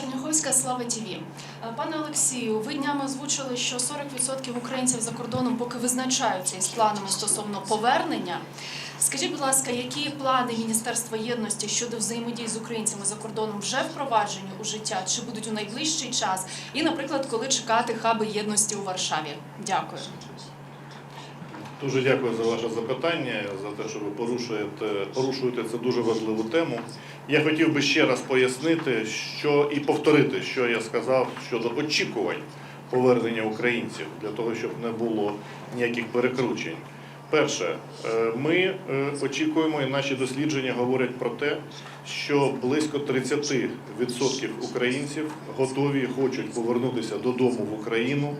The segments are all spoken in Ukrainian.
Черняховська, Слава ТІВІ. Е, Пане Олексію, ви днями озвучили, що 40% українців за кордоном поки визначаються із планами стосовно повернення. Скажіть, будь ласка, які плани Міністерства єдності щодо взаємодії з українцями за кордоном вже впроваджені у життя, чи будуть у найближчий час? І, наприклад, коли чекати хаби єдності у Варшаві? Дякую. Дуже дякую за ваше запитання, за те, що ви порушуєте, порушуєте цю дуже важливу тему. Я хотів би ще раз пояснити, що і повторити, що я сказав щодо очікувань повернення українців для того, щоб не було ніяких перекручень. Перше, е, ми е, очікуємо, і наші дослідження говорять про те, що близько 30% українців готові хочуть повернутися додому в Україну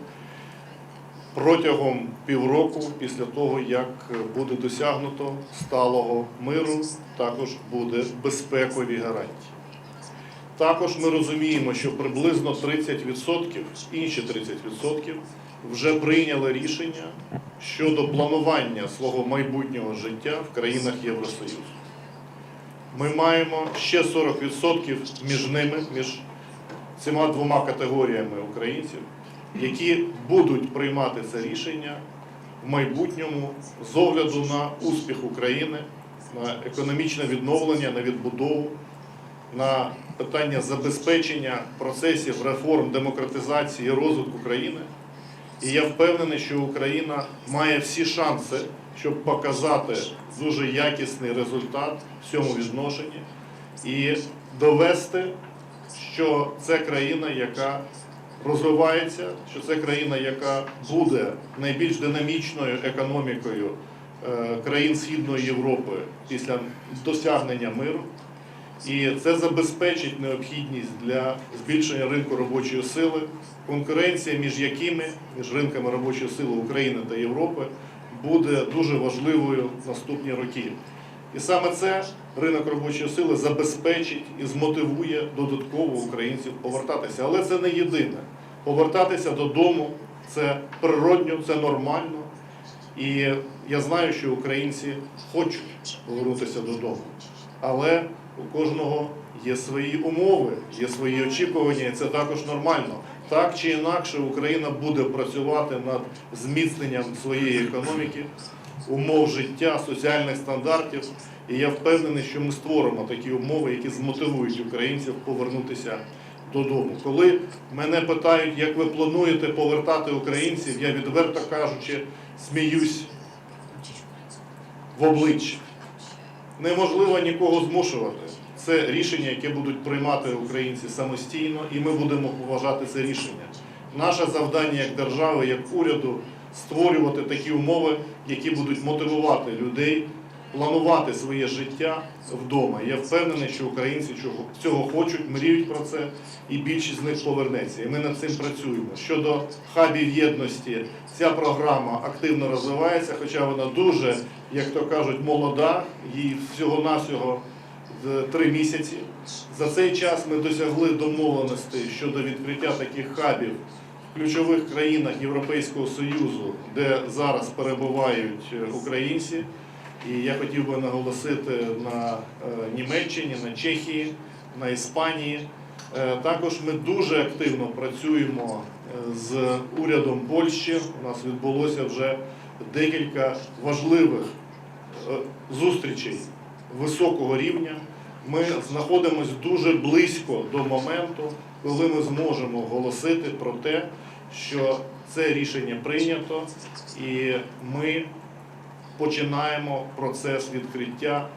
протягом півроку після того, як буде досягнуто сталого миру, також буде безпекові гарантії. Також ми розуміємо, що приблизно 30%, інші 30% вже прийняли рішення щодо планування свого майбутнього життя в країнах Євросоюзу. Ми маємо ще 40% між ними, між цими двома категоріями українців, які будуть приймати це рішення в майбутньому з огляду на успіх України, на економічне відновлення, на відбудову, на питання забезпечення процесів реформ, демократизації і розвитку країни. І я впевнений, що Україна має всі шанси, щоб показати дуже якісний результат в цьому відношенні і довести, що це країна, яка розвивається, що це країна, яка буде найбільш динамічною економікою е, країн Східної Європи після досягнення миру. І це забезпечить необхідність для збільшення ринку робочої сили, конкуренція між якими, між ринками робочої сили України та Європи, буде дуже важливою в наступні роки. І саме це ринок робочої сили забезпечить і змотивує додатково українців повертатися. Але це не єдине. Повертатися додому це природньо, це нормально. І я знаю, що українці хочуть повернутися додому. Але у кожного є свої умови, є свої очікування, і це також нормально. Так чи інакше, Україна буде працювати над зміцненням своєї економіки, умов життя, соціальних стандартів. І я впевнений, що ми створимо такі умови, які змотивують українців повернутися додому. Коли мене питають, як ви плануєте повертати українців, я відверто кажучи, сміюсь в обличчя. Неможливо нікого змушувати. Це рішення, яке будуть приймати українці самостійно, і ми будемо поважати це рішення. Наше завдання як держави, як уряду створювати такі умови, які будуть мотивувати людей планувати своє життя вдома. Я впевнений, що українці цього- хочуть, мріють про це, і більшість з них повернеться. І ми над цим працюємо. Щодо хабів єдності, ця програма активно розвивається, хоча вона дуже, як то кажуть, молода, їй всього-навсього три місяці. За цей час ми досягли домовленостей щодо відкриття таких хабів в ключових країнах Європейського Союзу, де зараз перебувають е, українці. І я хотів би наголосити на е, Німеччині, на Чехії, на Іспанії. Е, Також ми дуже активно працюємо е, з урядом Польщі. У нас відбулося вже декілька важливих зустрічей високого рівня. Ми знаходимося дуже близько до моменту, коли ми зможемо оголосити про те, що це рішення прийнято, і ми починаємо процес відкриття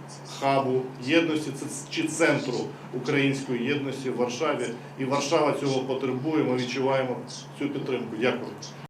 хабу єдності чи центру української єдності в Варшаві. І Варшава цього потребує. Ми відчуваємо цю підтримку. Дякую.